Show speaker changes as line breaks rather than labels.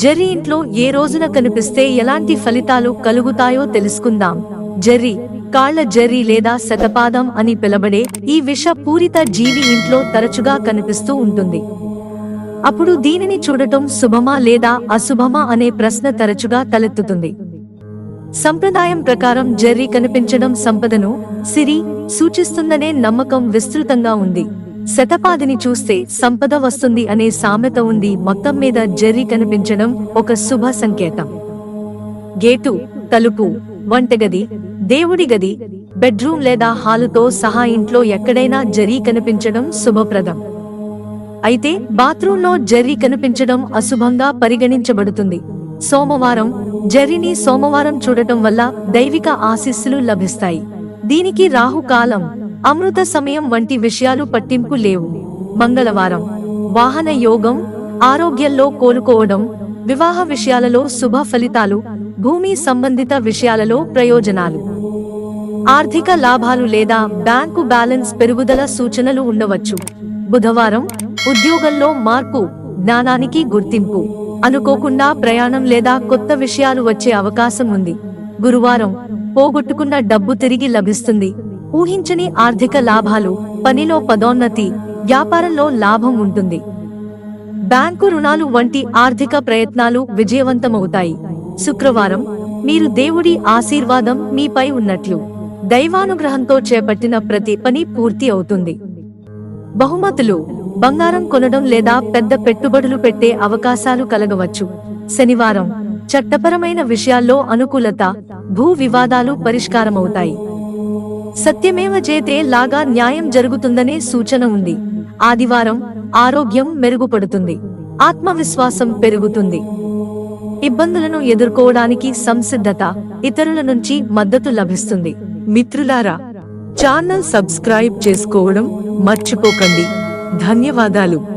Jerry ఇంట్లో ఏ రోజున కనిపిస్తే ఎలాంటి ఫలితాలు కలుగుతాయో తెలుసుకుందాం. జెర్రీ కాళ్ళ జెర్రీ లేదా శతపాదం అని పిలబడే ఈ విషపూరిత జీవి ఇంట్లో తరచుగా కనిపిస్తూ ఉంటుంది. అప్పుడు దీనిని చూడటం శుభమా లేదా అశుభమా అనే ప్రశ్న తరచుగా తలెత్తుతుంది. సంప్రదాయం ప్రకారం జెర్రీ కనిపించడం సంపదను సిరి సూచిస్తుందనే నమ్మకం విస్తృతంగా ఉంది. శతపాదిని చూస్తే సంపద వస్తుంది అనే సామెత ఉంది మొత్తం మీద జెర్రీ కనిపించడం ఒక శుభ సంకేతం. గేటు తలుపు వంటగది దేవుడి గది బెడ్రూమ్ లేదా హాలుతో సహా ఇంట్లో ఎక్కడైనా జరీ కనిపించడం శుభప్రదం. అయితే బాత్రూంలో జర్రీ కనిపించడం అశుభంగా పరిగణించబడుతుంది. సోమవారం జర్రీని సోమవారం చూడటం వల్ల దైవిక ఆశీస్సులు లభిస్తాయి. దీనికి రాహుకాలం అమృత సమయం వంటి విషయాలు పట్టింపు లేవు. మంగళవారం. వాహన యోగం ఆరోగ్యంలో కోలుకోవడం వివాహ విషయాలలో శుభ ఫలితాలు భూమి సంబంధిత విషయాలలో ప్రయోజనాలు. ఆర్థిక లాభాలు లేదా బ్యాంకు బ్యాలెన్స్ పెరుగుదల సూచనలు ఉండవచ్చు. బుధవారం ఉద్యోగంలో మార్పు జ్ఞానానికి గుర్తింపు. అనుకోకుండా ప్రయాణం లేదా కొత్త విషయాలు వచ్చే అవకాశం ఉంది. గురువారం పోగొట్టుకున్న డబ్బు తిరిగి లభిస్తుంది. ఊహించని ఆర్థిక లాభాలు పనిలో పదోన్నతి వ్యాపారంలో లాభం ఉంటుంది. బ్యాంకు రుణాలు వంటి ఆర్థిక ప్రయత్నాలు విజయవంతమవుతాయి. శుక్రవారం మీరు దేవుడి ఆశీర్వాదం మీపై ఉన్నట్లు దైవానుగ్రహంతో చేపట్టిన ప్రతి పని పూర్తి అవుతుంది. బహుమతులు బంగారం కొనడం లేదా పెద్ద పెట్టుబడులు పెట్టే అవకాశాలు కలగవచ్చు. శనివారం చట్టపరమైన విషయాల్లో అనుకూలత భూ వివాదాలు పరిష్కారమవుతాయి. సత్యమేవ జేతే లాగా న్యాయం జరుగుతుందనే సూచన ఉంది. ఆదివారం ఆరోగ్యం మెరుగుపడుతుంది. ఆత్మవిశ్వాసం పెరుగుతుంది. ఇబ్బందులను ఎదుర్కోవడానికి సంసిద్ధత ఇతరుల నుంచి మద్దతు లభిస్తుంది.
మిత్రులారా ఛానల్ సబ్స్క్రైబ్ చేసుకోవడం మర్చిపోకండి. ధన్యవాదాలు.